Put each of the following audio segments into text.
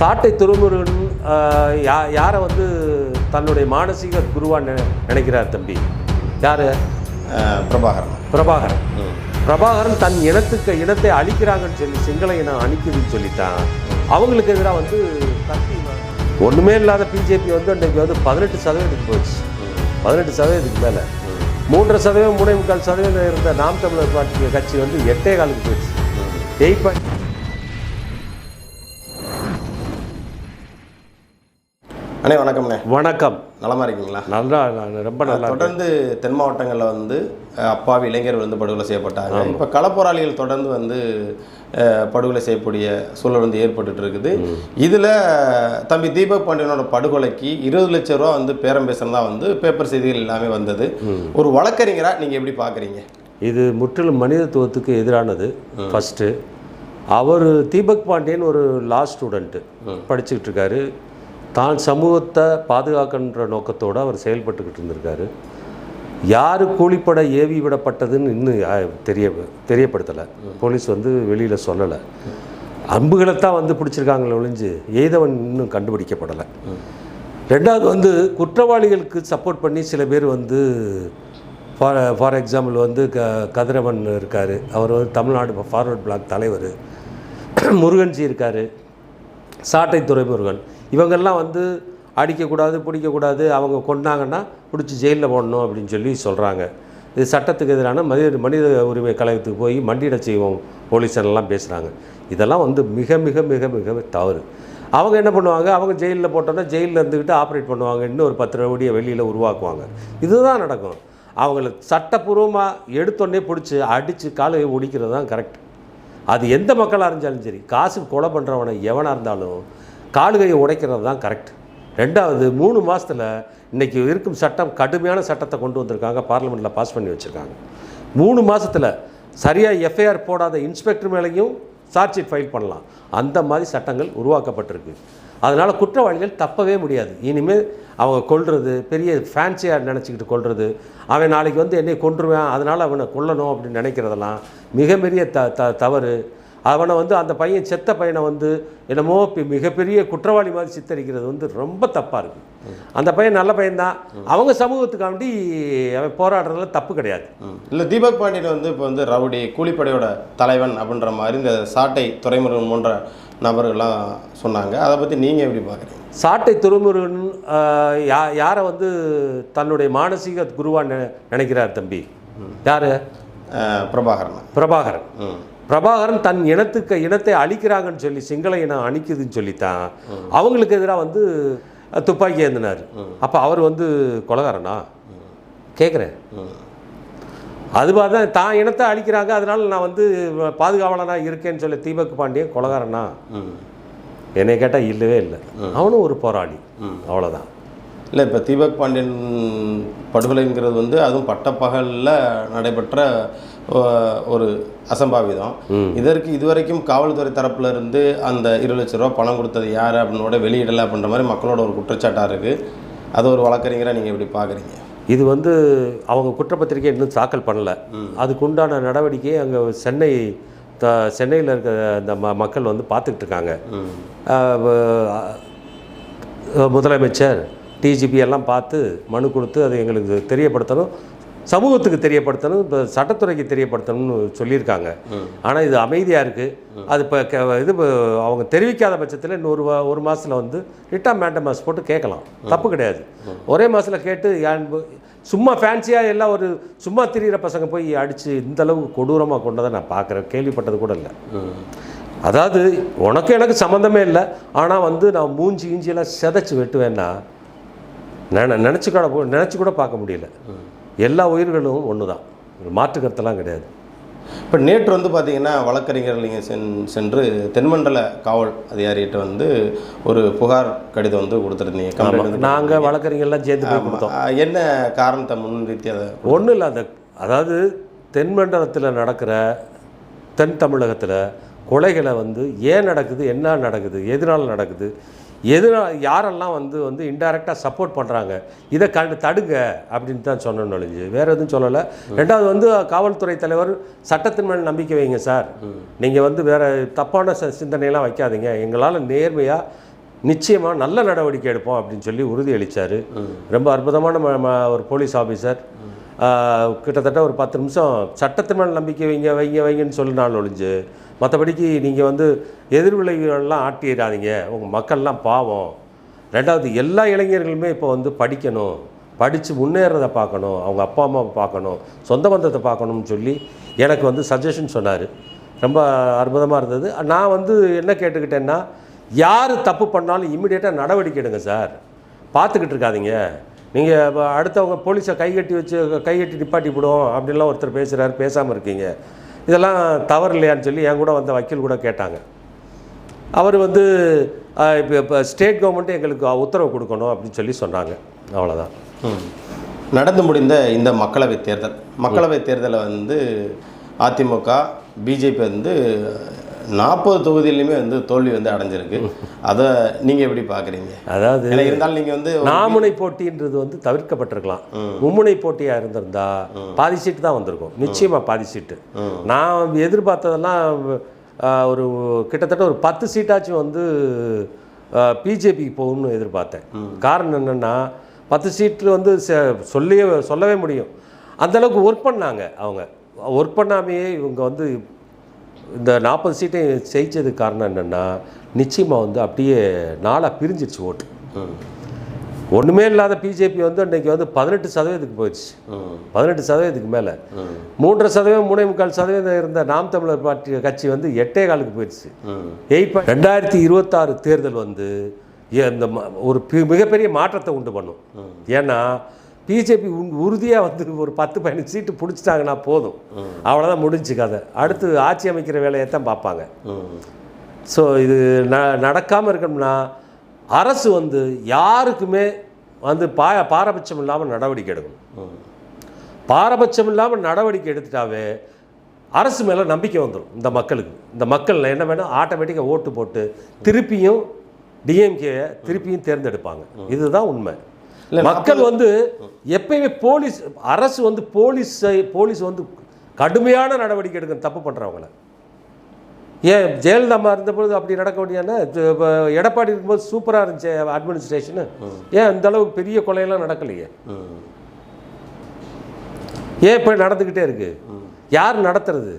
சாட்டை துறைமுருகன் ஆஹ், யா யாரை வந்து தன்னுடைய மானசீக குருவா நினை நினைக்கிறார் தம்பி? யார்? பிரபாகரன். பிரபாகரன். பிரபாகரன் தன் இனத்துக்கு இனத்தை அழிக்கிறாங்கன்னு சொல்லி சிங்கள இனம் அழிக்குதுன்னு சொல்லித்தான். அவங்களுக்கு எதிராக வந்து கத்தி ஒன்றுமே இல்லாத பிஜேபி வந்து அன்றைக்கு வந்து பதினெட்டு சதவீதத்துக்கு போச்சு. பதினெட்டு சதவீதத்துக்கு மேலே. மூன்றரை சதவீதம் மூணே முக்கால் சதவீதம் இருந்த நாம் தமிழர் பார்ட்டி கட்சி வந்து எட்டே காலுக்கு போயிடுச்சு. எயிட் பாயிண்ட் அண்ணே வணக்கம்ண்ணே. வணக்கம். நலமா இருக்கீங்களா? நல்லா ரொம்ப நல்லா. தொடர்ந்து தென் மாவட்டங்களில் வந்து அப்பாவி இளைஞர்கள் வந்து படுகொலை செய்யப்பட்டாங்க. இப்போ களப்போராளிகள் தொடர்ந்து வந்து படுகொலை செய்யக்கூடிய சூழல் வந்து ஏற்பட்டுட்டு இருக்குது. இதில் தம்பி தீபக் பாண்டியனோட படுகொலைக்கு இருபது லட்சம் ரூபா வந்து பேரம் பேசுனதா வந்து பேப்பர் செய்திகள் எல்லாமே வந்தது. ஒரு வழக்கறிஞரா நீங்கள் எப்படி பார்க்குறீங்க இது முற்றிலும் மனிதத்துவத்துக்கு எதிரானது. ஃபஸ்ட்டு அவர் தீபக் பாண்டியன் ஒரு லா ஸ்டூடெண்ட்டு படிச்சுக்கிட்டு இருக்காரு. தான் சமூகத்தை பாதுகாக்கின்ற நோக்கத்தோடு அவர் செயல்பட்டுக்கிட்டு இருந்திருக்காரு. யார் கூலிப்பட ஏவி விடப்பட்டதுன்னு இன்னும் தெரிய தெரியப்படுத்தலை. போலீஸ் வந்து வெளியில் சொல்லலை. அம்புகளைத்தான் வந்து பிடிச்சிருக்காங்களே ஒழிஞ்சு எய்தவன் இன்னும் கண்டுபிடிக்கப்படலை. ரெண்டாவது வந்து குற்றவாளிகளுக்கு சப்போர்ட் பண்ணி சில பேர் வந்து ஃபார் ஃபார் எக்ஸாம்பிள் வந்து க கதிரவன் இருக்கார். அவர் வந்து தமிழ்நாடு ஃபார்வர்ட் பிளாக் தலைவர். முருகன்ஜி இருக்கார். சாட்டை துறைமுருகன் இவங்கெல்லாம் வந்து அடிக்கக்கூடாது பிடிக்கக்கூடாது அவங்க கொண்டாங்கன்னா பிடிச்சி ஜெயிலில் போடணும் அப்படின்னு சொல்லி சொல்கிறாங்க இது சட்டத்துக்கு எதிரான மனித மனித உரிமை கழகத்துக்கு போய் மண்டியிட செய்வோம் போலீஸரெல்லாம் பேசுகிறாங்க இதெல்லாம் வந்து மிக மிக மிக மிக தவறு. அவங்க என்ன பண்ணுவாங்க? அவங்க ஜெயிலில் போட்டோன்னா ஜெயிலில் இருந்துக்கிட்டு ஆப்ரேட் பண்ணுவாங்க. இன்னும் ஒரு பத்து ரூபாய் வெளியில் உருவாக்குவாங்க. இதுதான் நடக்கும். அவங்கள சட்டப்பூர்வமாக எடுத்தோடனே பிடிச்சி அடித்து காலை ஒடிக்கிறது தான் கரெக்ட் அது எந்த மக்களாக இருந்தாலும் சரி காசு கொலை பண்ணுறவனை எவனாக இருந்தாலும் காலுகையை உடைக்கிறது தான் கரெக்ட் ரெண்டாவது மூணு மாதத்தில் இன்றைக்கி இருக்கும் சட்டம் கடுமையான சட்டத்தை கொண்டு வந்திருக்காங்க பார்லிமெண்ட்டில் பாஸ் பண்ணி வச்சுருக்காங்க. மூணு மாதத்தில் சரியாக எஃப்ஐஆர் போடாத இன்ஸ்பெக்டர் மேலேயும் சார்ஜ் ஷீட் ஃபைல் பண்ணலாம். அந்த மாதிரி சட்டங்கள் உருவாக்கப்பட்டிருக்கு. அதனால் குற்றவாளிகள் தப்பவே முடியாது. இனிமேல் அவங்க கொள்வது பெரிய ஃபேன்சியாக நினச்சிக்கிட்டு கொள்வது அவன் நாளைக்கு வந்து என்னை கொன்றுவேன் அதனால் அவனை கொல்லணும் அப்படின்னு நினைக்கிறதெல்லாம் மிக பெரிய த த தவறு. அவனை வந்து அந்த பையன் செத்த பையனை வந்து என்னமோ மிகப்பெரிய குற்றவாளி மாதிரி சித்தரிக்கிறது வந்து ரொம்ப தப்பாக இருக்குது அந்த பையன் நல்ல பையன்தான். அவங்க சமூகத்துக்காண்டி அவன் போராடுறதுல தப்பு கிடையாது. இல்லை தீபக் பாண்டியன் வந்து இப்போ வந்து ரவுடி கூலிப்படையோட தலைவன் அப்படின்ற மாதிரி இந்த சாட்டை துறைமுருகன் போன்ற நபர்கள்லாம் சொன்னாங்க. அதை பற்றி நீங்கள் எப்படி பார்க்குறீங்க சாட்டை துறைமுருகன் யா யாரை வந்து தன்னுடைய மானசீக குருவா நினை நினைக்கிறார் தம்பி? யார்? பிரபாகரன். பிரபாகரன். ம். பிரபாகரன் தன் இனத்துக்கு இனத்தை அழிக்கிறாங்கன்னு சொல்லி சிங்கள இனம் அழிக்குதுன்னு சொல்லித்தான். அவங்களுக்கு எதிராக வந்து துப்பாக்கி ஏந்தினார். அப்போ அவர் வந்து கொலகாரனா? கேட்குறேன் அது மாதிரி தான் தான் இனத்தை அழிக்கிறாங்க அதனால நான் வந்து பாதுகாவலனாக இருக்கேன்னு சொல்லி தீபக் பாண்டியன் கொலகாரனா? என்னை கேட்டால் இல்லவே இல்லை. அவனும் ஒரு போராளி. அவ்வளோதான் இல்லை இப்போ தீபக் பாண்டியன் படுகொலைங்கிறது வந்து அதுவும் பட்டப்பகலில் நடைபெற்ற ஒரு அசம்பாவிதம். இதற்கு இதுவரைக்கும் காவல்துறை தரப்புல இருந்து அந்த இருபது லட்ச ரூபா பணம் கொடுத்தது யார் அப்படின்னோட வெளியிடலை அப்படின்ற மாதிரி மக்களோட ஒரு குற்றச்சாட்டாக இருக்குது அது ஒரு வழக்கறிஞராக நீங்கள் எப்படி பார்க்குறீங்க? இது வந்து அவங்க குற்றப்பத்திரிக்கை இன்னும் தாக்கல் பண்ணல. அதுக்கு உண்டான நடவடிக்கையை அங்கே சென்னை த சென்னையில் இருக்க அந்த ம மக்கள் வந்து பார்த்துக்கிட்டு இருக்காங்க. முதலமைச்சர் டிஜிபி எல்லாம் பார்த்து மனு கொடுத்து அதை எங்களுக்கு தெரியப்படுத்தணும். சமூகத்துக்கு தெரியப்படுத்தணும் இப்போ சட்டத்துறைக்கு தெரியப்படுத்தணும்னு சொல்லியிருக்காங்க. ஆனால் இது அமைதியாக இருக்குது அது இப்போ இது அவங்க தெரிவிக்காத பட்சத்தில் இன்னொரு ஒரு மாதத்தில் வந்து ரிட்டா மேண்டமாஸ் போட்டு கேட்கலாம். தப்பு கிடையாது. ஒரே மாதத்தில் கேட்டு சும்மா ஃபேன்சியாக எல்லாம் ஒரு சும்மா திரியிற பசங்க போய் அடித்து இந்த அளவுக்கு கொடூரமாக கொண்டதை நான் பார்க்குறேன் கேள்விப்பட்டது கூட இல்லை. அதாவது உனக்கு எனக்கு சம்மந்தமே இல்லை. ஆனால் வந்து நான் மூஞ்சி இஞ்சியெல்லாம் செதைச்சு வெட்டுவேன்னா நின நினச்சி கூட நினச்சி கூட பார்க்க முடியல. எல்லா உயிர்களும் ஒன்று தான் மாற்று கருத்தெல்லாம் கிடையாது. இப்போ நேற்று வந்து பார்த்தீங்கன்னா வழக்கறிஞர் நீங்கள் சென் சென்று தென்மண்டல காவல் அதிகாரிகிட்ட வந்து ஒரு புகார் கடிதம் வந்து கொடுத்துருந்தீங்க. நாங்கள் வழக்கறிஞர்லாம் சேர்ந்து போய் கொடுத்தோம். என்ன காரணத்தை முன்னிறுத்தி அதை ஒன்றும் இல்லை. அந்த அதாவது தென்மண்டலத்தில் நடக்கிற தென் தமிழகத்தில் கொலைகளை வந்து ஏன் நடக்குது என்ன நடக்குது எதனால் நடக்குது எதனால் யாரெல்லாம் வந்து வந்து இன்டைரக்டாக சப்போர்ட் பண்ணுறாங்க இதை கண்டு தடுங்க அப்படின்னு தான் சொன்னோன்னு ஒழிஞ்சு வேறு எதுவும் சொல்லலை. ரெண்டாவது வந்து காவல்துறை தலைவர் சட்டத்தின் மேல் நம்பிக்கை வைங்க சார். நீங்கள் வந்து வேறு தப்பான சிந்தனையெல்லாம் வைக்காதீங்க. எங்களால் நேர்மையாக நிச்சயமாக நல்ல நடவடிக்கை எடுப்போம் அப்படின்னு சொல்லி உறுதியளித்தார் ரொம்ப அற்புதமான ஒரு போலீஸ் ஆஃபீஸர் கிட்டத்தட்ட ஒரு பத்து நிமிஷம் சட்டத்தின் மேல் நம்பிக்கை வைங்க வைங்க வைங்கன்னு சொல்லினாலும் ஒழிஞ்சு மற்றபடிக்கு நீங்கள் வந்து எதிர்விளைவுகள்லாம் ஆட்டிடாதீங்க உங்கள் மக்கள்லாம் பாவம். ரெண்டாவது எல்லா இளைஞர்களுமே இப்போ வந்து படிக்கணும். படித்து முன்னேறதை பார்க்கணும். அவங்க அப்பா அம்மாவை பார்க்கணும். சொந்த பந்தத்தை பார்க்கணும்னு சொல்லி எனக்கு வந்து சஜஷன் சொன்னார். ரொம்ப அற்புதமாக இருந்தது. நான் வந்து என்ன கேட்டுக்கிட்டேன்னா யார் தப்பு பண்ணாலும் இம்மிடியேட்டாக நடவடிக்கை எடுங்க சார். பார்த்துக்கிட்டு இருக்காதீங்க. நீங்கள் அடுத்தவங்க போலீஸை கைகட்டி வச்சு கைகட்டி நிப்பாட்டி விடுவோம் அப்படின்லாம் ஒருத்தர் பேசுகிறாரு பேசாமல் இருக்கீங்க. இதெல்லாம் தவறு இல்லையான்னு சொல்லி என் கூட வந்த வக்கீல் கூட கேட்டாங்க. அவர் வந்து இப்போ இப்போ ஸ்டேட் கவர்மெண்ட்டு எங்களுக்கு உத்தரவு கொடுக்கணும் அப்படின்னு சொல்லி சொன்னாங்க. அவ்வளோதான் நடந்து முடிந்த இந்த மக்களவைத் தேர்தல். மக்களவைத் தேர்தலை வந்து அதிமுக பிஜேபி வந்து நாற்பது தொகுதியிலுமே வந்து தோல்வி வந்து அடைஞ்சிருக்கு. அதை நீங்கள் எப்படி பார்க்குறீங்க அதாவது இருந்தாலும் நீங்கள் வந்து நாமுனை போட்டின்றது வந்து தவிர்க்கப்பட்டிருக்கலாம். மும்முனை போட்டியாக இருந்திருந்தா பாதி சீட்டு தான் வந்திருக்கும். நிச்சயமாக பாதி சீட்டு நான் எதிர்பார்த்ததெல்லாம் ஒரு கிட்டத்தட்ட ஒரு பத்து சீட்டாச்சும் வந்து பிஜேபிக்கு போகும்னு எதிர்பார்த்தேன். காரணம் என்னென்னா பத்து சீட்டில் வந்து சொல்லியே சொல்லவே முடியும். அந்த அளவுக்கு ஒர்க் பண்ணாங்க அவங்க. ஒர்க் பண்ணாமையே இவங்க வந்து இந்த நாற்பது சீட்டை ஜெயிச்சதுக்கு காரணம் என்னென்னா நிச்சயமாக வந்து அப்படியே நாளாக பிரிஞ்சிருச்சு ஓட்டு. ஒன்றுமே இல்லாத பிஜேபி வந்து அன்றைக்கி வந்து பதினெட்டு சதவீதத்துக்கு போயிடுச்சு. பதினெட்டு சதவீதத்துக்கு மேலே. மூன்றரை சதவீதம் மூணே முக்கால் சதவீதம் இருந்த நாம் தமிழர் பார்ட்டி கட்சி வந்து எட்டே காலுக்கு போயிடுச்சு. எயிட் ரெண்டாயிரத்தி இருபத்தாறு தேர்தல் வந்து இந்த ஒரு மிகப்பெரிய மாற்றத்தை உண்டு பண்ணும். ஏன்னா பிஜேபி உறுதியாக வந்து ஒரு பத்து பதினஞ்சு சீட்டு பிடிச்சிட்டாங்கன்னா போதும். அவ்வளோதான் முடிஞ்சு கதை. அடுத்து ஆட்சி அமைக்கிற வேலையை தான் பார்ப்பாங்க. ஸோ இது ந நடக்காமல் இருக்கணும்னா அரசு வந்து யாருக்குமே வந்து பா பாரபட்சம் இல்லாமல் நடவடிக்கை எடுக்கணும். பாரபட்சம் இல்லாமல் நடவடிக்கை எடுத்துட்டாவே அரசு மேலே நம்பிக்கை வந்துடும் இந்த மக்களுக்கு. இந்த மக்கள் என்ன வேணும் ஆட்டோமேட்டிக்காக ஓட்டு போட்டு திருப்பியும் டிஎம்கே திருப்பியும் தேர்ந்தெடுப்பாங்க. இதுதான் உண்மை. மக்கள் வந்து எப்பயுமே போலீஸ் அரசு வந்து போலீஸ் போலீஸ் வந்து கடுமையான நடவடிக்கை எடுக்க தப்பு பண்ணுறவங்கள ஏன் ஜெயலலிதா அம்மா இருந்தபோது அப்படி நடக்க வேண்டியன்னா இப்போ எடப்பாடி இருக்கும்போது சூப்பராக இருந்துச்சு அட்மினிஸ்ட்ரேஷனு ஏன் இந்த அளவுக்கு பெரிய கொலையெல்லாம் நடக்கலையே. ஏன் இப்போ நடந்துக்கிட்டே இருக்கு? யார் நடத்துறது?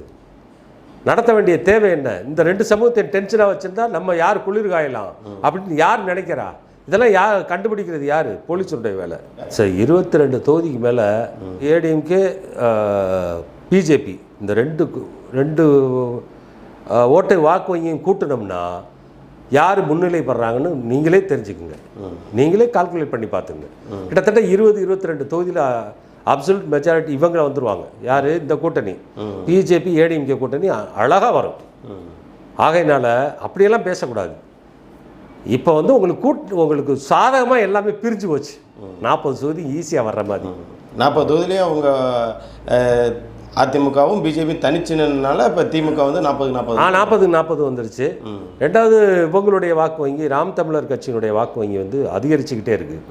நடத்த வேண்டிய தேவை என்ன? இந்த ரெண்டு சமூகத்தை டென்ஷனாக வச்சிருந்தா நம்ம யார் குளிர் காயலாம்? அப்படின்னு யார் நினைக்கிறா? இதெல்லாம் யார் கண்டுபிடிக்கிறது யார்? போலீஸருடைய வேலை. சரி இருபத்தி ரெண்டு தொகுதிக்கு மேலே ஏடிஎம்கே பிஜேபி இந்த ரெண்டு ரெண்டு ஓட்டை வாக்கு வங்கியும் கூட்டினோம்னா யார் முன்னிலைப்படுறாங்கன்னு நீங்களே தெரிஞ்சுக்குங்க. நீங்களே கால்குலேட் பண்ணி பார்த்துங்க கிட்டத்தட்ட இருபது இருபத்தி ரெண்டு தொகுதியில் அப்சல்யூட் மெஜாரிட்டி இவங்களை வந்துருவாங்க. யார்? இந்த கூட்டணி. பிஜேபி ஏடிஎம்கே கூட்டணி அழகாக வரும். ஆகையினால் ஆகையினால அப்படியெல்லாம் பேசக்கூடாது. இப்போ வந்து உங்களுக்கு கூட்டு உங்களுக்கு சாதகமாக எல்லாமே பிரிஞ்சு போச்சு. நாற்பது தொகுதி ஈஸியாக வர்ற மாதிரி. நாற்பது தொகுதியிலையும் அவங்க அதிமுகவும் பிஜேபி தனிச்சினால இப்போ திமுக வந்து நாற்பது நாற்பது. ஆ நாற்பதுக்கு நாற்பது வந்துருச்சு. ரெண்டாவது இவங்களுடைய வாக்கு வங்கி ராம் தமிழர் கட்சியினுடைய வாக்கு வங்கி வந்து அதிகரிச்சுக்கிட்டே இருக்குது.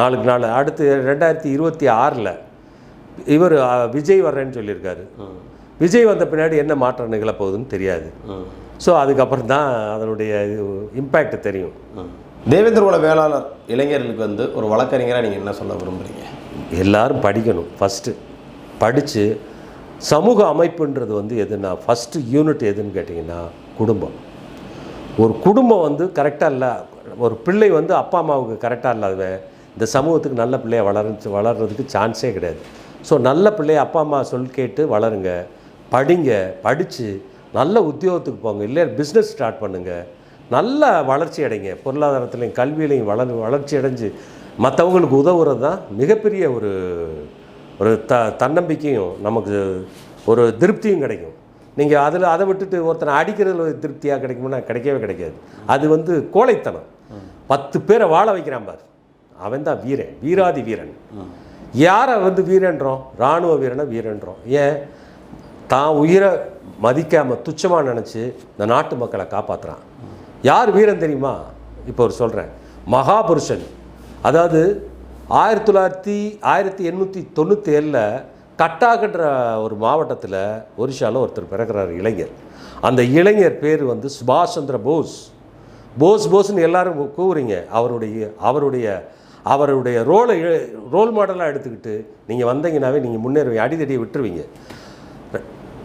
நாளுக்கு நாள். அடுத்து ரெண்டாயிரத்தி இருபத்தி ஆறில் இவர் விஜய் வர்றேன்னு சொல்லியிருக்காரு. விஜய் வந்த பின்னாடி என்ன மாற்றம் நிகழப்போகுதுன்னு தெரியாது. ஸோ அதுக்கப்புறம் தான் அதனுடைய இம்பேக்ட் தெரியும். ம். தேவேந்திர குல வேளாளர் இளைஞர்களுக்கு வந்து ஒரு வழக்கறிஞராக நீங்கள் என்ன சொல்ல விரும்புகிறீங்க எல்லாரும் படிக்கணும். ஃபஸ்ட்டு படித்து சமூக அமைப்புன்றது வந்து எதுனா ஃபஸ்ட்டு யூனிட் எதுன்னு கேட்டிங்கன்னா குடும்பம். ஒரு குடும்பம் வந்து கரெக்டாக இல்லை ஒரு பிள்ளை வந்து அப்பா அம்மாவுக்கு கரெக்டாக இல்லாதவன் இந்த சமூகத்துக்கு நல்ல பிள்ளைய வளர்ந்து வளர்கிறதுக்கு சான்ஸே கிடையாது. ஸோ நல்ல பிள்ளைய அப்பா அம்மா சொல் கேட்டு வளருங்க. படிங்க படித்து நல்ல உத்தியோகத்துக்கு போங்க. இல்லை பிஸ்னஸ் ஸ்டார்ட் பண்ணுங்கள் நல்ல வளர்ச்சி அடைங்க. பொருளாதாரத்துலையும் கல்வியிலையும் வளர் வளர்ச்சி அடைஞ்சு மற்றவங்களுக்கு உதவுறது தான் மிகப்பெரிய ஒரு ஒரு த தன்னம்பிக்கையும் நமக்கு ஒரு திருப்தியும் கிடைக்கும். நீங்கள் அதில் அதை விட்டுட்டு ஒருத்தனை அடிக்கிறதுல ஒரு திருப்தியாக கிடைக்கும்னா கிடைக்கவே கிடைக்காது. அது வந்து கோழைத்தனம். பத்து பேரை வாழ வைக்கிறான் பார். அவன் தான் வீரன் வீராதி வீரன். யாரை வந்து வீரன்றோம்? இராணுவ வீரனை வீரன்றோம். ஏன்? தான் உயிரை மதிக்காமல் துச்சமாக நினச்சி இந்த நாட்டு மக்களை காப்பாற்றுறான் யார் வீரன் தெரியுமா? இப்போ ஒரு சொல்கிறேன் மகாபுருஷன். அதாவது ஆயிரத்தி தொள்ளாயிரத்தி ஆயிரத்தி எண்ணூற்றி தொண்ணூற்றி ஏழில் கட்டாகன்ற ஒரு மாவட்டத்தில் ஒரிஷாவில் ஒருத்தர் பிறக்கிறார் இளைஞர். அந்த இளைஞர் பேர் வந்து சுபாஷ் சந்திர போஸ். போஸ் போஸ்ன்னு எல்லாரும் கூவுறீங்க. அவருடைய அவருடைய அவருடைய ரோலை ரோல் மாடலாக எடுத்துக்கிட்டு நீங்கள் வந்தீங்கன்னாவே நீங்கள் முன்னேறுவீங்க அடிதடியை விட்டுருவீங்க.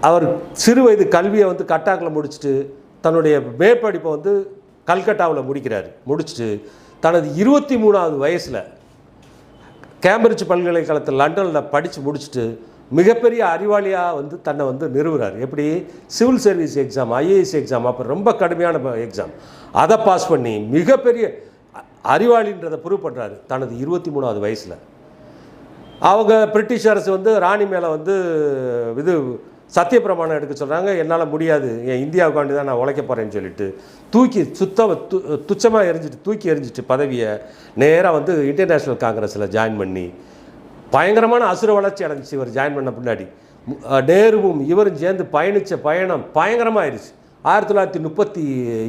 அவர் சிறு வயது கல்வியை வந்து கட்டாக்கில் முடிச்சுட்டு தன்னுடைய மேற்படிப்பை வந்து கல்கட்டாவில் முடிக்கிறார். முடிச்சுட்டு தனது இருபத்தி மூணாவது வயசில் கேம்பிரிட்ஜ் பல்கலைக்கழகத்தில் லண்டனில் படித்து முடிச்சுட்டு மிகப்பெரிய அறிவாளியாக வந்து தன்னை வந்து நிறுவுறார். எப்படி? Civil service exam IAS exam அப்போ ரொம்ப கடுமையான எக்ஸாம். அதை பாஸ் பண்ணி மிகப்பெரிய அறிவாளின்றதை ப்ரூவ் பண்ணுறாரு தனது இருபத்தி மூணாவது வயசில். அவங்க பிரிட்டிஷ் அரசு வந்து ராணி மேலே வந்து இது சத்தியப்பிரமாணம் எடுக்க சொல்கிறாங்க என்னால் முடியாது. என் இந்தியாவுக்காண்டி தான் நான் உழைக்க போகிறேன்னு சொல்லிட்டு தூக்கி சுத்த து துச்சமாக எரிஞ்சிட்டு தூக்கி எரிஞ்சிட்டு பதவியை நேராக வந்து இன்டர்நேஷ்னல் காங்கிரஸில் ஜாயின் பண்ணி பயங்கரமான அசுர வளர்ச்சி அடைஞ்சிச்சு இவர் ஜாயின் பண்ண பின்னாடி. நேருவும் இவரும் சேர்ந்து பயணித்த பயணம் பயங்கரமாயிருச்சு. ஆயிரத்தி தொள்ளாயிரத்தி முப்பத்தி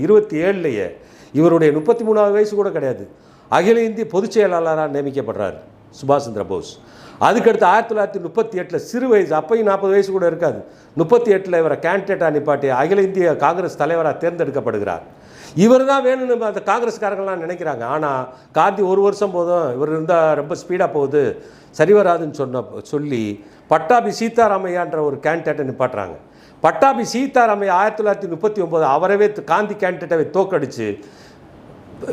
இருபத்தி ஏழுலையே இவருடைய முப்பத்தி மூணாவது வயசு கூட கிடையாது. அகில இந்திய பொதுச் செயலாளராக நியமிக்கப்படுறார். சுபாஷ் சந்திர போஸ். அதுக்கடுத்து ஆயிரத்தி தொள்ளாயிரத்தி முப்பத்தி எட்டில் சிறு வயசு அப்பையும் நாற்பது வயசு கூட இருக்காது. முப்பத்தி எட்டில் இவரை கேண்டிடேட்டாக நிப்பாட்டி அகில இந்திய காங்கிரஸ் தலைவராக தேர்ந்தெடுக்கப்படுகிறார். இவர் தான் வேணும்னு அந்த காங்கிரஸ்காரங்களாம் நினைக்கிறாங்க. ஆனால் காந்தி ஒரு வருஷம் போதும் இவர் இருந்தால் ரொம்ப ஸ்பீடாக போகுது. சரி வராதுன்னு சொன்ன சொல்லி பட்டாபி சீதாராமையான்ற ஒரு கேண்டிடேட்டை நிப்பாட்டுறாங்க. பட்டாபி சீதாராமையா ஆயிரத்தி தொள்ளாயிரத்தி முப்பத்தி ஒம்பது அவரவே காந்தி கேண்டிடேட்டை தோக்கடிச்சு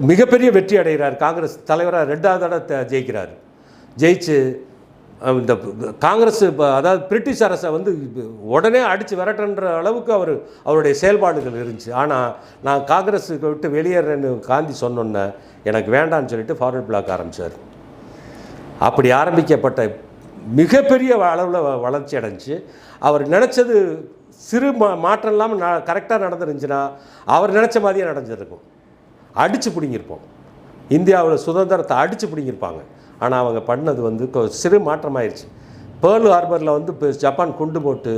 மிகப்பெரிய வெற்றி அடைகிறார். காங்கிரஸ் தலைவராக ரெண்டாவது தடவை ஜெயிக்கிறார். ஜெயிச்சு இந்த காங்கிரஸ் இப்போ அதாவது பிரிட்டிஷ் அரசை வந்து உடனே அடித்து விரட்டுன்ற அளவுக்கு அவர் அவருடைய செயல்பாடுகள் இருந்துச்சு. ஆனால் நான் காங்கிரஸுக்கு விட்டு வெளியேறேன்னு காந்தி சொன்னோன்னே எனக்கு வேண்டாம்னு சொல்லிட்டு ஃபார்வர்ட் பிளாக் ஆரம்பித்தார் அப்படி ஆரம்பிக்கப்பட்ட மிகப்பெரிய அளவில் வளர்ச்சி அடைஞ்சு அவர் நினச்சது சிறு மா மாற்றம் இல்லாமல் ந கரெக்டாக நடந்துருந்துச்சுன்னா அவர் நினச்ச மாதிரியே நடந்திருக்கும். அடித்து பிடிங்கிருப்போம் இந்தியாவில் சுதந்திரத்தை அடித்து பிடிங்கிருப்பாங்க ஆனால் அவங்க பண்ணது வந்து கொ- சிறு மாற்றமாயிருச்சு. பேர்ல் ஹார்பரில் வந்து இப்போ ஜப்பான் குண்டு போட்டு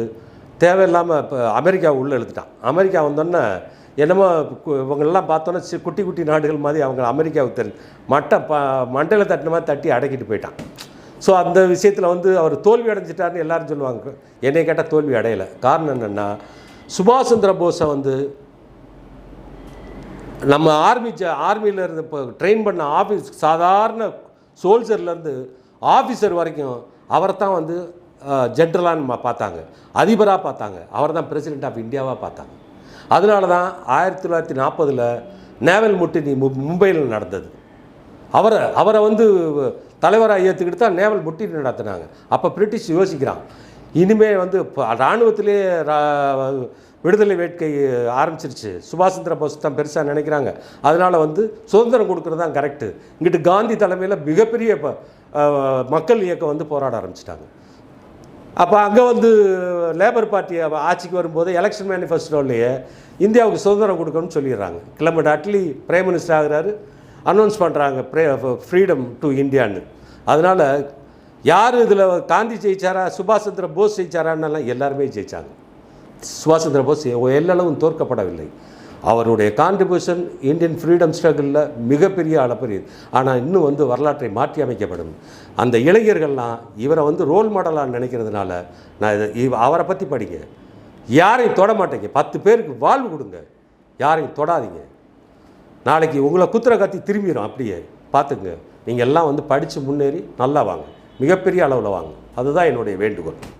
தேவையில்லாமல் இப்போ அமெரிக்கா உள்ளே எழுத்துட்டான் அமெரிக்கா வந்தோன்னே என்னமோ இவங்கெல்லாம் பார்த்தோன்னே சி குட்டி குட்டி நாடுகள் மாதிரி அவங்க அமெரிக்காவுக்கு தெரியும் மட்டை ப மண்டையில் தட்டின மாதிரி தட்டி அடக்கிட்டு போயிட்டான். ஸோ அந்த விஷயத்தில் வந்து அவர் தோல்வி அடைஞ்சிட்டாருன்னு எல்லாரும் சொல்லுவாங்க. என்னை கேட்டால் தோல்வி அடையலை. காரணம் என்னென்னா சுபாஷ் சந்திர போஸை வந்து நம்ம ஆர்மி ஆர்மியில் இருந்து இப்போ ட்ரெயின் பண்ண ஆஃபீஸ் சாதாரண சோல்ஜர்லேருந்து ஆஃபீஸர் வரைக்கும் அவரை தான் வந்து ஜென்ரலான்னு பார்த்தாங்க. அதிபராக பார்த்தாங்க. அவர் தான் பிரசிடென்ட் ஆஃப் இந்தியாவாக பார்த்தாங்க. அதனால தான் ஆயிரத்தி தொள்ளாயிரத்தி நாற்பதில் நேவல் முட்டினி மு மும்பையில் நடந்தது. அவரை அவரை வந்து தலைவராக ஏற்றுக்கிட்டு தான் நேவல் முட்டினி நடத்தினாங்க. அப்போ பிரிட்டிஷ் யோசிக்கிறான். இனிமேல் வந்து இப்போ இராணுவத்திலே ரா- விடுதலை வேட்கை ஆரம்பிச்சிருச்சு. சுபாஷ் சந்திர போஸ் தான் பெருசாக நினைக்கிறாங்க. அதனால் வந்து சுதந்திரம் கொடுக்குறது தான் கரெக்டு இங்கிட்டு காந்தி தலைமையில் மிகப்பெரிய மக்கள் இயக்கம் வந்து போராட ஆரம்பிச்சிட்டாங்க. அப்போ அங்கே வந்து லேபர் பார்ட்டி ஆட்சிக்கு வரும்போது எலெக்ஷன் மேனிஃபெஸ்டோலேயே இந்தியாவுக்கு சுதந்திரம் கொடுக்கணும்னு சொல்லிடுறாங்க. கிளம்பட் அட்லி பிரைம் மினிஸ்டர் ஆகிறாரு. அனௌன்ஸ் பண்ணுறாங்க ப்ரே ஃப்ரீடம் டு இந்தியான்னு அதனால் யார் இதில் காந்தி ஜெயிச்சாரா சுபாஷ் சந்திர போஸ் ஜெயிச்சாரான்னெல்லாம் எல்லாருமே ஜெயிச்சாங்க. சுபாஷ் போஸ் எல்லளவும் தோற்கப்படவில்லை. அவருடைய கான்ட்ரிபியூஷன் இந்தியன் ஃப்ரீடம் ஸ்ட்ரகிளில் மிகப்பெரிய அளப்பரியது ஆனால் இன்னும் வந்து வரலாற்றை மாற்றி அமைக்கப்படும். அந்த இளைஞர்கள்லாம் இவரை வந்து ரோல் மாடலாக நினைக்கிறதுனால நான் இதை இவ- அவரை பற்றி படிங்க. யாரையும் தொட மாட்டேங்க. பத்து பேருக்கு வாழ்வு கொடுங்க. யாரையும் தொடாதீங்க. நாளைக்கு உங்களை குத்துற கத்தி திரும்பிடும் அப்படியே. பார்த்துக்குங்க. நீங்கள் எல்லாம் வந்து படித்து முன்னேறி நல்லா வாங்க. மிகப்பெரிய அளவில் வாங்க. அதுதான் என்னுடைய வேண்டுகோள்.